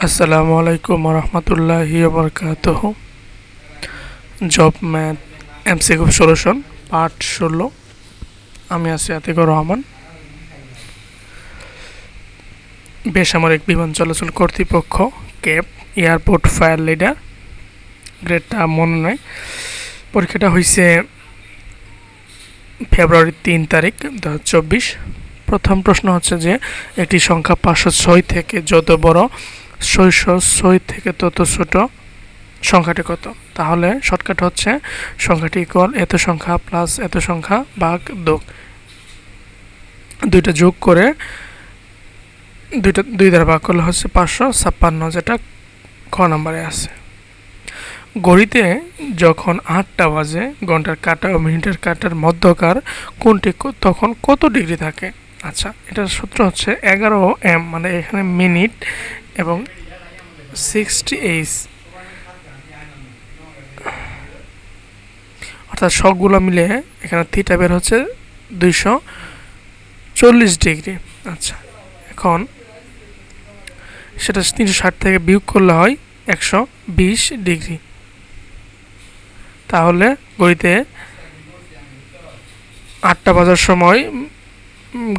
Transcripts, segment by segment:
আসসালামু আলাইকুম রহমতুল্লাহি বরকাত job math MCQ solution part ষোলো। আমি আছি আতিকুর রহমান। বেসামরিক বিমান চলাচল কর্তৃপক্ষ ক্যাব এয়ারপোর্ট ফায়ার লিডার গ্রেডটা মনে নাই। পরীক্ষাটা হয়েছে ফেব্রুয়ারির তিন তারিখ, দু প্রথম প্রশ্ন হচ্ছে যে, একটি সংখ্যা পাঁচশো ছয় থেকে যত বড় ছয়শো ছয় থেকে তত ছোট সংখ্যাটি কত? তাহলে শর্টকাট হচ্ছে, সংখ্যাটি ইকুয়াল এত সংখ্যা প্লাস এত সংখ্যা ভাগ দোক দুইটা যোগ করে দুইটা, দুই দ্বারা ভাগ করলে হচ্ছে পাঁচশো ছাপ্পান্ন, যেটা খ নম্বরে আছে। ঘড়িতে যখন আটটা বাজে, ঘণ্টার কাটা ও মিনিটের কাটার মধ্যকার কোনটি তখন কত ডিগ্রি থাকে? আচ্ছা এটার সূত্র হচ্ছে এগারো এম মানে এখানে মিনিট এবং সিক্সটি এইচ অর্থাৎ সবগুলো মিলে এখানে থিটা বের হচ্ছে দুইশো চল্লিশ ডিগ্রি আচ্ছা এখন সেটা তিনশো ষাট থেকে বিয়োগ করলে হয় একশো বিশ ডিগ্রি তাহলে গড়িতে আটটা বাজার সময়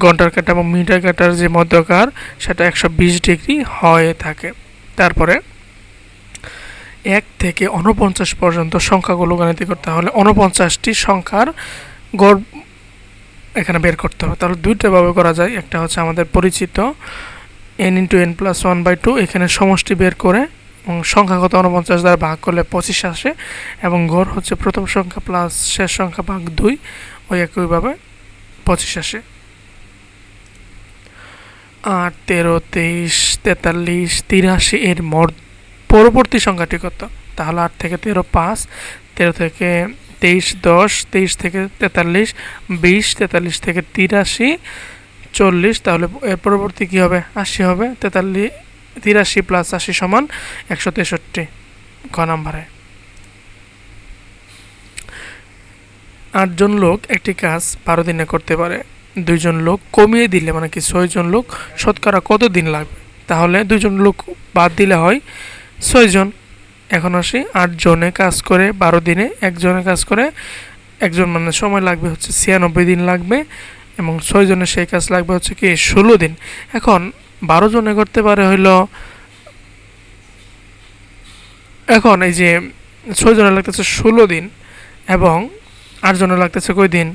ঘণ্টার কাটা এবং মিটার কাটার যে মধ্যকার, সেটা একশো বিশ ডিগ্রি হয়ে থাকে। তারপরে এক থেকে উনপঞ্চাশ পর্যন্ত সংখ্যাগুলো গাণিতিক করতে হলে উনপঞ্চাশটি সংখ্যার গড় এখানে বের করতে হবে। তাহলে দুইটা ভাবে করা যায়। একটা হচ্ছে আমাদের পরিচিত N into N plus one by two এখানে সমষ্টি বের করে এবং সংখ্যাগত উনপঞ্চাশ দ্বারা ভাগ করলে পঁচিশ আসে এবং গড় হচ্ছে প্রথম সংখ্যা প্লাস শেষ সংখ্যা ভাগ দুই, ওই একইভাবে পঁচিশ আসে। আট, তেরো, তেইশ, তেতাল্লিশ, তিরাশি এর মোট পরবর্তী সংখ্যাটি কত? তাহলে আট থেকে তেরো পাঁচ, তেরো থেকে তেইশ দশ, তেইশ থেকে তেতাল্লিশ, বিশ, তেতাল্লিশ থেকে তিরাশি, চল্লিশ, তাহলে এর পরবর্তী কী হবে? আশি হবে তেতাল্লিশ তিরাশি প্লাস আশি সমান একশো তেষট্টি, ক নম্বরে। আটজন লোক একটি কাজ বারো দিনে করতে পারে। দুইজন লোক কমিয়ে দিলে মানে কি ছয়জন লোক, শতকরা কত দিন লাগবে? তাহলে দুইজন লোক বাদ দিলে হয় ছয়জন। এখন আসি, আটজনে কাজ করে বারো দিনে, একজনে কাজ করে, একজন মানে সময় লাগবে হচ্ছে ছিয়ানব্বই দিন লাগবে, এবং ছয়জনের সেই কাজ লাগবে হচ্ছে কি ষোলো দিন। এখন বারো জনে করতে পারে হইল, এখন এই যে ছয়জনে লাগতেছে ষোলো দিন, এবং আটজনে লাগতেছে কই দিন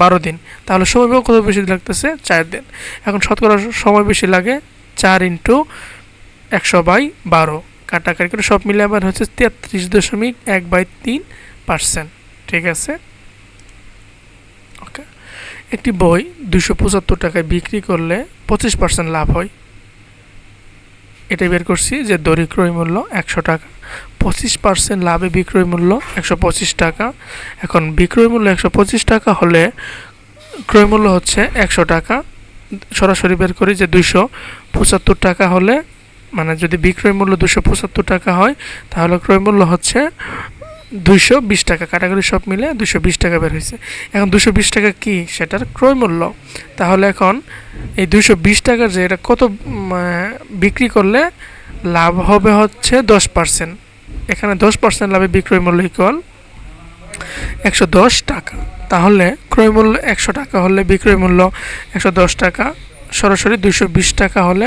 বারো দিন। তাহলে সময় কত বেশি লাগতেছে? চার দিন। এখন শতকরা সময় বেশি লাগে চার ইন্টু একশো বাই বারো। কাটাকাটি করে সব মিলে আবার হচ্ছে তেত্রিশ দশমিক এক বাই তিন পার্সেন্ট ঠিক আছে? ওকে একটি বই দুশো পঁচাত্তর টাকায় বিক্রি করলে পঁচিশ পার্সেন্ট লাভ হয়। এটাই বের করছি যে দড়ি মূল্য একশো টাকা। পঁচিশ পার্সেন্ট লাভে বিক্রয় মূল্য একশো পঁচিশ টাকা। এখন বিক্রয় মূল্য একশো পঁচিশ টাকা হলে ক্রয় মূল্য হচ্ছে একশো টাকা। সরাসরি বের করি যে দুইশো পঁচাত্তর টাকা হলে মানে যদি বিক্রয় মূল্য দুশো পঁচাত্তর টাকা হয়, তাহলে ক্রয় মূল্য হচ্ছে দুইশো বিশ টাকা। কাটাকাটি সব মিলে দুশো বিশ টাকা বের হয়েছে। এখন দুশো বিশ টাকা কি? সেটার ক্রয় মূল্য। তাহলে এখন এই দুশো বিশ টাকার যে এটা কত বিক্রি করলে লাভ হবে হচ্ছে দশ পার্সেন্ট। এখানে দশ পার্সেন্ট লাভে বিক্রয় মূল্য ইকুয়াল একশো দশ টাকা। তাহলে ক্রয় মূল্য একশো টাকা হলে বিক্রয় মূল্য একশো দশ টাকা, সরাসরি দুইশো বিশ টাকা হলে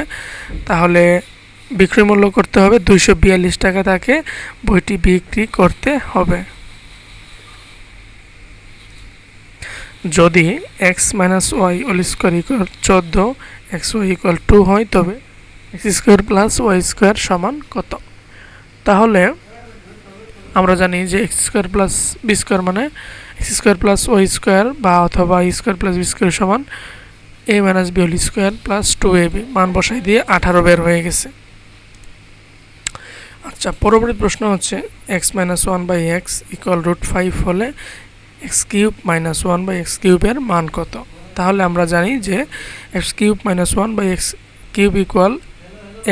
তাহলে বিক্রয় মূল্য করতে হবে দুইশো বিয়াল্লিশ টাকা তাকে বইটি বিক্রি করতে হবে। যদি X minus Y whole square equal চোদ্দ, এক্স ওয়াই ইকুয়াল টু হয় তবে X square plus Y square সমান কত? তাহলে আমরা জানি যে X square plus B square মানে X square plus Y square বা অথবা স্কোয়ার প্লাস বি স্কোয়ার সমান A minus B whole square plus two A B মান বসাই দিয়ে আঠারো বের হয়ে গেছে। আচ্ছা পরবর্তী প্রশ্ন হচ্ছে X minus one by X equal root five হলে X cube minus one by X কিউবের মান কত? তাহলে আমরা জানি যে X cube minus one by X cube equal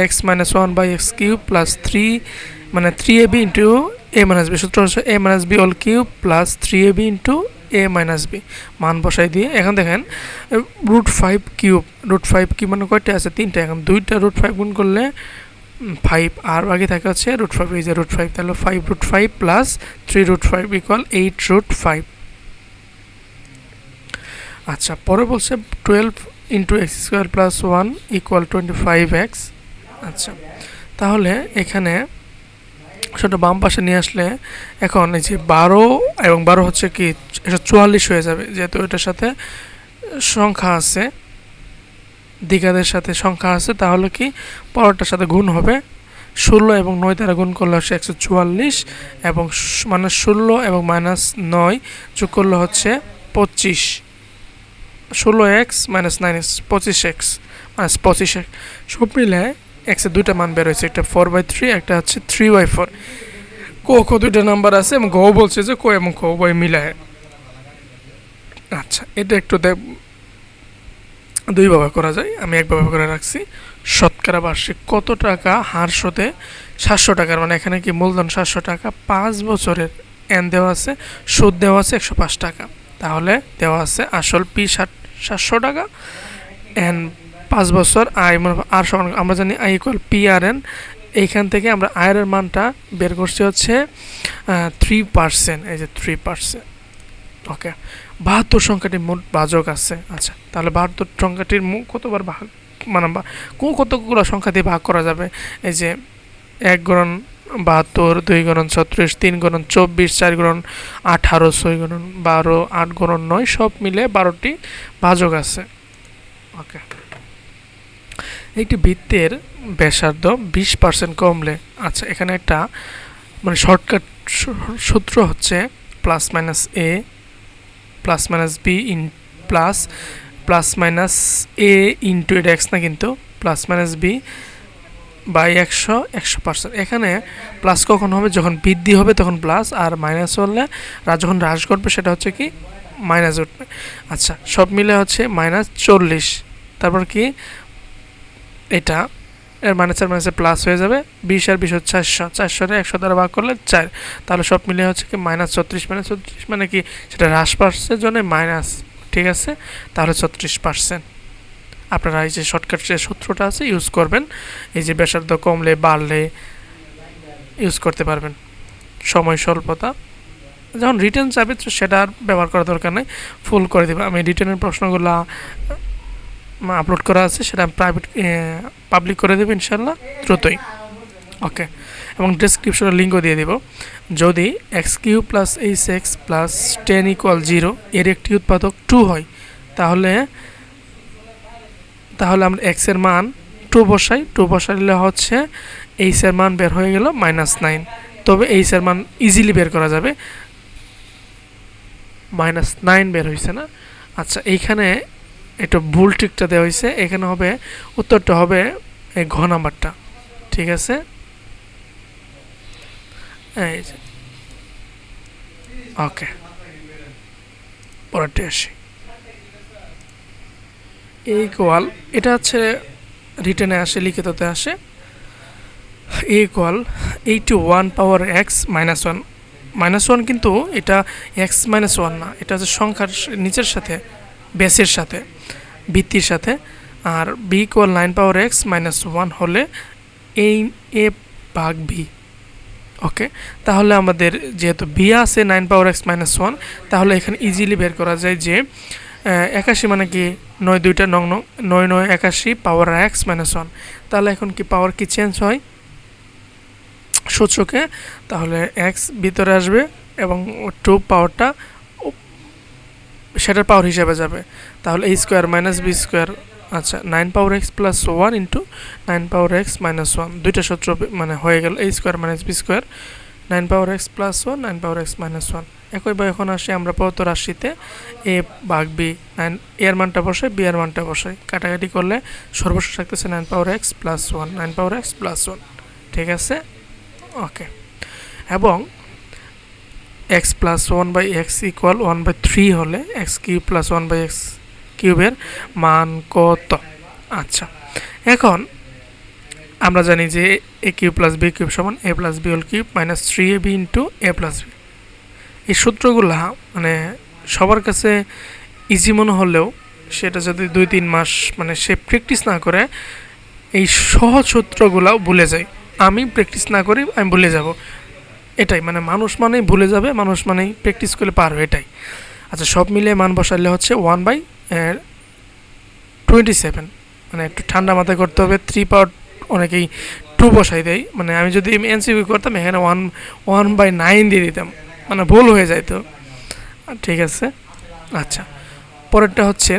X minus one by X cube plus three মানে three A B into A minus B সূত্র হচ্ছে A minus B all cube plus three A B into A minus B মান বসাই দিয়ে, এখন দেখেন root five cube root five কি মানে কয়টা আছে? তিনটা। এখন দুইটা রুট ফাইভ গুণ করলে ফাইভ আর বাকি থাকে হচ্ছে রুট ফাইভ এই যে রুট ফাইভ তাহলে five root five plus three root five equal eight root five আচ্ছা পরে বলছে twelve into X square plus one equal twenty five X আচ্ছা তাহলে এখানে সেটা বাম পাশে নিয়ে আসলে এখন এই যে বারো এবং বারো হচ্ছে কি এটা চুয়াল্লিশ হয়ে যাবে, যেহেতু এটার সাথে সংখ্যা আছে দ্বিঘাদের সাথে সংখ্যা আছে, তাহলে কি পরেরটার সাথে গুণ হবে ষোলো এবং নয় দ্বারা গুণ করলে হচ্ছে একশো চুয়াল্লিশ এবং মানে ষোলো এবং মাইনাস নয় যোগ করলে হচ্ছে পঁচিশ। ষোলো এক্স মাইনাস নাইন এক্স পঁচিশ এক্স, মাইনাস পঁচিশ এক্স। সব মিলে এক্সের দুইটা মান বের হয়েছে, একটা ফোর বাই থ্রি একটা হচ্ছে থ্রি বাই ফোর কো কো দুইটা নাম্বার আছে এবং গো বলছে যে কো এবং কো বই মিলায়। আচ্ছা এটা একটু দেখ দুইভাবে করা যায়, আমি একভাবে করে রাখছি। শতকরা বার্ষিক কত টাকা হার শোধে? সাতশো টাকার মানে এখানে কি মূলধন সাতশো টাকা? পাঁচ বছরের এন দেওয়া আছে, সুদ দেওয়া আছে একশো পাঁচ টাকা। তাহলে দেওয়া আছে আসল পি ষাট সাতশো টাকা এন পাঁচ বছর আয় মানে আর সমান আমরা জানি I equal P R N এইখান থেকে আমরা আয়ের মানটা বের করছি হচ্ছে থ্রি পার্সেন্ট এই যে থ্রি পার্সেন্ট ওকে বাহাত্তর সংখ্যাটি মোট বাজক আছে। আচ্ছা তাহলে বাহাত্তর সংখ্যাটির কতবার ভাগ মানে কোন কতগুলো সংখ্যা দিয়ে ভাগ করা যাবে? এই যে এক গণন বাহাত্তর, দুই গণন ছত্রিশ, তিন গণন চব্বিশ, চার গণন আঠারো, ছয় গণন বারো, আট গণন নয়, সব মিলে বারোটি ভাজক আছে। ওকে একটি বৃত্তের ব্যাসার্ধ বিশ পার্সেন্ট কমলে আচ্ছা এখানে একটা মানে শর্টকাট সূত্র হচ্ছে plus minus A plus minus B in plus plus minus A into এটা এক্স না কিন্তু প্লাস মাইনাস বি বাই একশো একশো পার্সেন্ট এখানে প্লাস কখন হবে? যখন বৃদ্ধি হবে তখন প্লাস আর মাইনাস হলে যখন হ্রাস ঘটবে সেটা হচ্ছে কি? মাইনাস উঠবে। আচ্ছা সব মিলে হচ্ছে মাইনাস চল্লিশ। তারপর কি? এটা, এর মাইনাস আর মাইনাসে প্লাস হয়ে যাবে। বিশ আর বিশ হচ্ছে চারশো। চারশোরে একশো দ্বারা ভাগ করলে চার। তাহলে সব মিলে হচ্ছে কি মাইনাস ছত্রিশ মাইনাস ছত্রিশ মানে কি সেটা হ্রাস পার্সের জন্য মাইনাস ঠিক আছে? তাহলে ছত্রিশ পার্সেন্ট আপনারা এই যে শর্টকাট যে সূত্রটা আছে ইউজ করবেন। এই যে ব্যাসার্ধ কমলে বাড়লে ইউজ করতে পারবেন। সময় স্বল্পতা। যখন রিটার্ন যাবে তো সেটা আর ব্যবহার করার দরকার নেই। ফুল করে দেবে আমি রিটার্নের প্রশ্নগুলো আপলোড করা আছে, সেটা প্রাইভেট পাবলিক করে দেবে ইনশাল্লাহ দ্রুতই। ওকে এবং ডিসক্রিপশনে লিঙ্কও দিয়ে দেব। যদি X Q plus H X plus ten equal zero এর একটি উৎপাদক টু হয়, তাহলে তাহলে আমরা এক্সের মান টু বসাই। টু বসাইলে হচ্ছে এইচ এর মান বের হয়ে গেল মাইনাস নাইন তবে এইচ এর মান ইজিলি বের করা যাবে। মাইনাস নাইন বের হয়েছে না। আচ্ছা এইখানে একটু ভুল টিকটা দেওয়া হয়েছে। এখানে হবে, উত্তরটা হবে এই ঘ নাম্বারটা। ঠিক আছে? এই ওকে। পরেরটি আসি। এই কোয়াল এটা হচ্ছে রিটেনে আসে লিখিততে আসে। A equal eighty one power X minus one minus one কিন্তু এটা এক্স মাইনাস ওয়ান না, এটা হচ্ছে সংখ্যার নিচের সাথে বেসের সাথে ভিত্তির সাথে, আর B equal nine power X minus one হলে এই এ ভাগ বি। ওকে তাহলে আমাদের যেহেতু বি আছে nine power X minus one তাহলে এখানে ইজিলি বের করা যায় যে একাশি মানে কি নয় দুইটা নং নয় নয় একাশি পাওয়ার এক্স মাইনাস ওয়ান তাহলে এখন কি পাওয়ার কি চেঞ্জ হয়? সূত্রকে তাহলে এক্স ভিতরে আসবে এবং টু পাওয়ারটা সেটার পাওয়ার হিসাবে যাবে। তাহলে এই স্কোয়ার মাইনাস বি স্কোয়ার আচ্ছা nine power X plus one into nine power X minus one দুইটা সূত্র মানে হয়ে গেল এই square minus B square nine power X plus one nine power X minus one একই একইভাবে এখন আসি আমরা প্রদত্ত রাশিতে এ ভাগ বি নাইন এর মানটা বসাই বি এর মানটা বসাই। কাটাকাটি করলে সর্বশেষ থাকতেছে nine power X plus one nine power X plus one ঠিক আছে? ওকে এবং X plus one by X equal one by three হলে X cube plus one by X কিউবের মান কত? আচ্ছা এখন আমরা জানি যে A cube plus B cube সমান A plus B whole cube minus three A B into A plus B এই সূত্রগুলা মানে সবার কাছে ইজি মনে হলেও সেটা যদি দুই তিন মাস মানে সে প্র্যাকটিস না করে, এই সহজ সূত্রগুলাও ভুলে যাই আমি প্র্যাকটিস না করি, আমি ভুলে যাব। এটাই মানে মানুষ মানেই ভুলে যাবে, মানুষ মানেই প্র্যাকটিস করলে পার পারবে, এটাই। আচ্ছা সব মিলিয়ে মান বসালে হচ্ছে ওয়ান বাই টোয়েন্টি সেভেন মানে একটু ঠান্ডা মাথায় করতে হবে থ্রি পাওয়ার অনেকেই টু বসাই দেয়। মানে আমি যদি এনসিবি করতাম, এখানে ওয়ান ওয়ান বাই নাইন দিয়ে দিতাম। মানে ভুল হয়ে যায় তো। ঠিক আছে। আচ্ছা পরেরটা হচ্ছে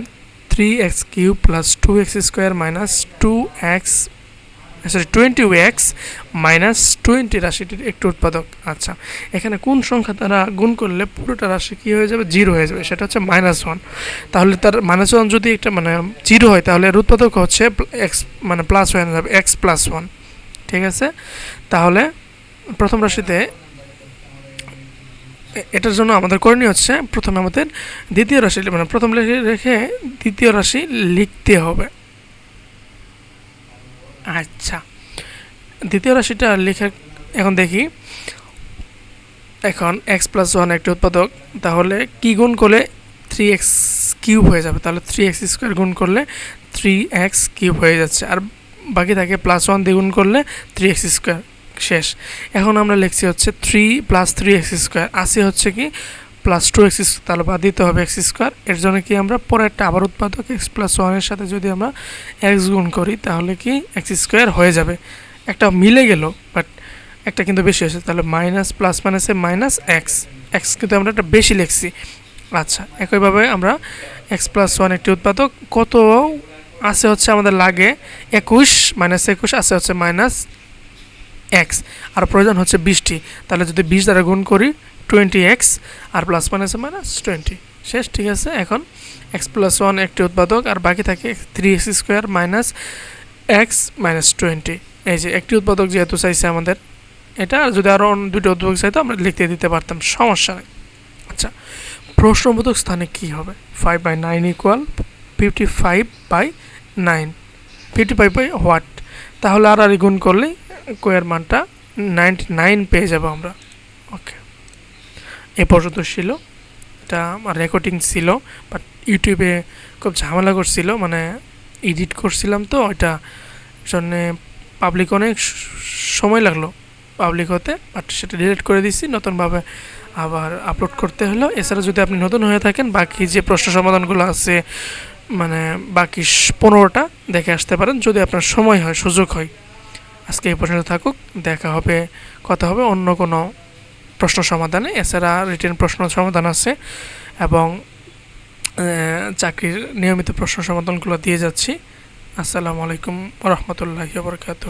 three X cube plus two X square minus two X sorry twenty X minus twenty রাশিটির একটি উৎপাদক। আচ্ছা এখানে কোন সংখ্যা তারা গুণ করলে পুরোটা রাশি কী হয়ে যাবে? জিরো হয়ে যাবে, সেটা হচ্ছে মাইনাস ওয়ান তাহলে তার মাইনাস ওয়ান যদি একটা মানে জিরো হয়, তাহলে এর উৎপাদক হচ্ছে এক্স মানে প্লাস হয়ে যাবে এক্স প্লাস ওয়ান ঠিক আছে? তাহলে প্রথম রাশিতে এটার জন্য আমাদের করণীয় হচ্ছে প্রথমে আমাদের দ্বিতীয় রাশি মানে প্রথম রেখে দ্বিতীয় রাশি লিখতে হবে। আচ্ছা। দ্বিতীয় রাশিটা লেখা এখন দেখি। এখন এক্স প্লাস ওয়ান একটি উৎপাদক, তাহলে কি গুণ করলে থ্রি এক্স কিউব হয়ে যাবে? তাহলে থ্রি এক্স স্কোয়ার গুণ করলে থ্রি এক্স কিউব হয়ে যাচ্ছে। আর বাকি থাকে প্লাস ওয়ান দিয়ে গুণ করলে থ্রি এক্স স্কোয়ার শেষ। এখন আমরা লিখছি হচ্ছে three plus three X square আসি হচ্ছে কি প্লাস টু এক্স তাহলে বাদ দিতে হবে এক্স স্কোয়ার এর জন্য কি আমরা পরেরটা আবার উৎপাদক এক্স প্লাস ওয়ানের সাথে যদি আমরা এক্স গুণ করি, তাহলে কি এক্স স্কোয়ার হয়ে যাবে। একটা মিলে গেল বাট একটা কিন্তু বেশি হয়েছে, তাহলে মাইনাস প্লাস মাইনাসে মাইনাস এক্স এক্স কিন্তু আমরা একটা বেশি লিখছি। আচ্ছা একইভাবে আমরা এক্স প্লাস ওয়ান একটি উৎপাদক, কত আছে হচ্ছে আমাদের লাগে? একুশ মাইনাস একুশ আছে হচ্ছে মাইনাস এক্স আর প্রয়োজন হচ্ছে বিশটি। তাহলে যদি বিশ দ্বারা গুণ করি টোয়েন্টি এক্স, আর প্লাস মাইনাসে মাইনাস টোয়েন্টি শেষ, ঠিক আছে, এখন এক্স প্লাস ওয়ান একটি উৎপাদক, আর বাকি থাকে three X square minus X minus twenty এই যে, একটি উৎপাদক যেহেতু চাইছে আমাদের এটা যদি আরও দুটো উদ্যোগ চাইতো আমরা লিখতে দিতে পারতাম, সমস্যা নেই। আচ্ছা প্রশ্নবোধক স্থানে কি হবে? Five by nine equal fifty five by nine fifty five by what তাহলে আর আর গুণ করলেই কোয়ের মানটা নাইনটি নাইন পেয়ে যাব আমরা। ওকে এ পর্যন্ত ছিল। এটা আমার রেকর্ডিং ছিল বাট ইউটিউবে খুব ঝামেলা করছিল মানে এডিট করছিলাম তো এটা জন্যে পাবলিক অনেক সময় লাগল পাবলিক হতে বাট সেটা ডিলিট করে দিছি। নতুনভাবে আবার আপলোড করতে হলো। এছাড়া যদি আপনি নতুন হয়ে থাকেন, বাকি যে প্রশ্ন সমাধানগুলো আছে মানে বাকি পনেরোটা দেখে আসতে পারেন। যদি আপনার সময় হয়, সুযোগ হয়, আজকে এই পর্যন্ত থাকুক। দেখা হবে, কথা হবে অন্য কোনো প্রশ্ন সমাধানে, এছাড়া রিটেন প্রশ্ন সমাধান আছে এবং চাকরির নিয়মিত প্রশ্ন সমাধানগুলো দিয়ে যাচ্ছি। আসসালামু আলাইকুম রহমতুল্লাহি বরকাত